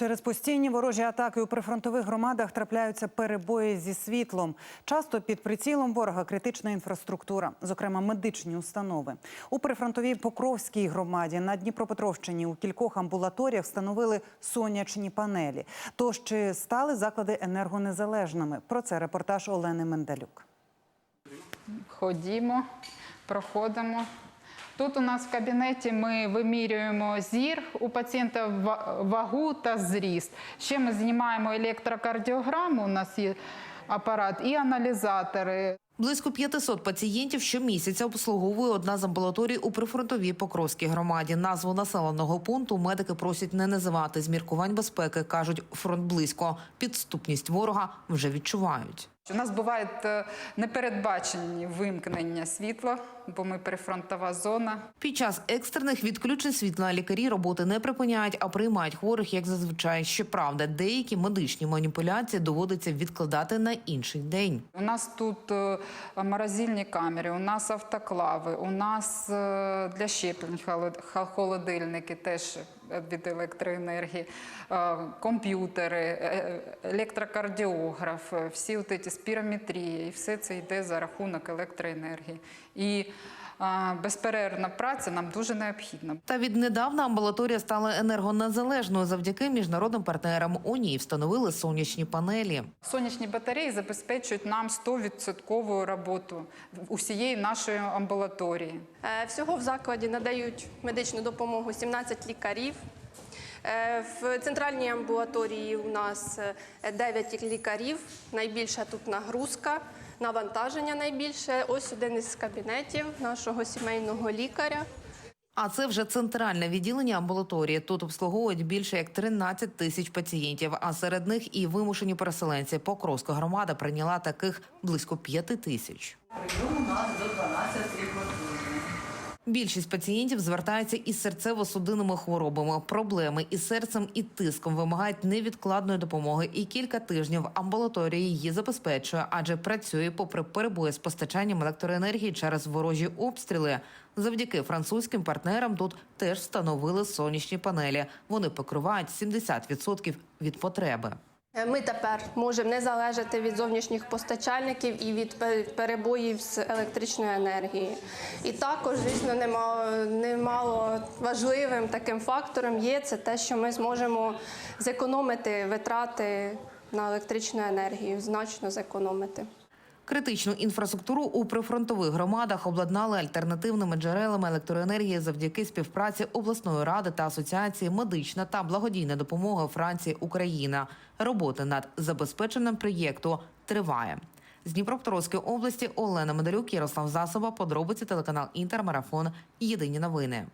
Через постійні ворожі атаки у прифронтових громадах трапляються перебої зі світлом. Часто під прицілом ворога критична інфраструктура, зокрема медичні установи. У прифронтовій Покровській громаді на Дніпропетровщині у кількох амбулаторіях встановили сонячні панелі. Тож чи стали заклади енергонезалежними? Про це репортаж Олени Менделюк. Ходімо, проходимо. Тут у нас в кабінеті ми вимірюємо зір у пацієнта вагу та зріст. Ще ми знімаємо електрокардіограму, у нас є апарат, і аналізатори. Близько 500 пацієнтів щомісяця обслуговує одна з амбулаторій у прифронтовій Покровській громаді. Назву населеного пункту медики просять не називати з міркувань безпеки. кажуть, фронт близько. Підступність ворога вже відчувають. У нас бувають е, непередбачені вимкнення світла, бо ми прифронтова зона. Під час екстрених відключень світла лікарі роботи не припиняють, а приймають хворих як зазвичай. Щоправда, деякі медичні маніпуляції доводиться відкладати на інший день. У нас тут е, морозильні камери, у нас автоклави, у нас е, для щеплень холодильники теж від електроенергії, е, комп'ютери, е, електрокардіограф, е, всі ці спірометрії, і все це йде за рахунок електроенергії. І е, безперервна праця нам дуже необхідна. Та віднедавна амбулаторія стала енергонезалежною завдяки міжнародним партнерам. У ній встановили сонячні панелі. Сонячні батареї забезпечують нам 100% роботу усієї нашої амбулаторії. Е, Всього в закладі надають медичну допомогу 17 лікарів. Е, В центральній амбулаторії у нас е, 9 лікарів. Найбільша тут нагрузка, навантаження найбільше. Ось один із кабінетів нашого сімейного лікаря. А це вже центральне відділення амбулаторії. Тут обслуговують більше як 13 тисяч пацієнтів. А серед них і вимушені переселенці. Покровська громада прийняла таких близько 5 тисяч. Прийом у нас до 12 години. Більшість пацієнтів звертаються із серцево-судинними хворобами. Проблеми із серцем і тиском вимагають невідкладної допомоги. І кілька тижнів амбулаторія її забезпечує, адже працює попри перебої з постачанням електроенергії через ворожі обстріли. Завдяки французьким партнерам тут теж встановили сонячні панелі. Вони покривають 70% від потреби. Е, Ми тепер можемо не залежати від зовнішніх постачальників і від пе- перебоїв з електричної енергії. І також, звісно, немало важливим таким фактором є це те, що ми зможемо зекономити витрати на електричну енергію, значно зекономити. Критичну інфраструктуру у прифронтових громадах обладнали альтернативними джерелами електроенергії завдяки співпраці обласної ради та асоціації медична та благодійна допомога Франції Україна. Робота над забезпеченням проєкту триває. З Дніпропетровської області Олена Медалюк, Ярослав Засоба, подробиці телеканал Інтермарафон. Єдині новини.